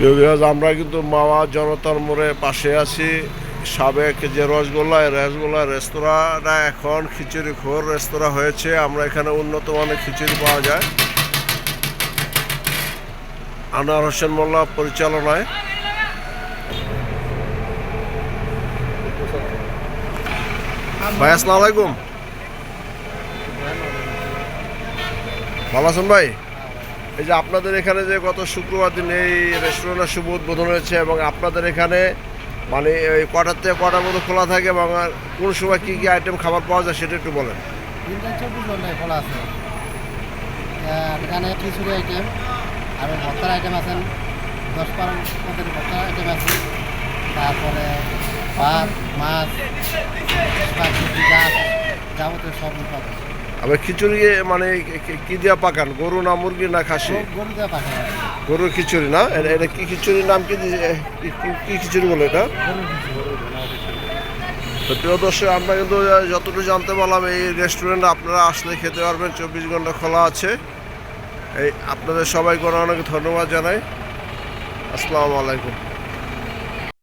বিভাগ আমরা কিন্তু মাওয়া জনতার মোড়ে পাশে আছি। সাবেক যে রসগোল্লা রসগোল্লা রেস্তোরাঁটা এখন খিচুড়ি খোর রেস্তোরাঁ হয়েছে। আমরা এখানে উন্নত মানের খিচুড়ি পাওয়া যায়। আনোয়ার হোসেন মোল্লা পরিচালনায়। ভাই, আসসালামু আলাইকুম। ভালো আছেন ভাই? এই যে আপনাদের এখানে যে গত শুক্রবার দিন এই রেস্টুরেন্টের শুভ উদ্বোধন হয়েছে এবং আপনাদের এখানে মানে এই কটার থেকে কটার মধ্যে খোলা থাকে এবং কোন সময় কী কী আইটেম খাবার পাওয়া যায় সেটা একটু বলেন। খোলা আছে। এখানে আইটেম আছেন দশ আইটেম আছে। তারপরে ভাত, মাছ যাবতীয় সব পাবেন আবার খিচুড়ি মানে কি- দিয়া পাকান? গরু না মুরগি না খাসি? গরু গরুর খিচুড়ি না? এটা- কি খিচুড়ির নাম কি দিয়ে- কি- কি- কি খিচুড়ি বলে এটা? তো প্রিয় দর্শক আমরা কিন্তু যতটুকু জানতে পারলাম এই রেস্টুরেন্টে আপনারা আসলে খেতে পারবেন। চব্বিশ ঘণ্টা খোলা আছে। এই আপনাদের সবাইকে অনেক অনেক ধন্যবাদ জানাই। আসসালামু আলাইকুম।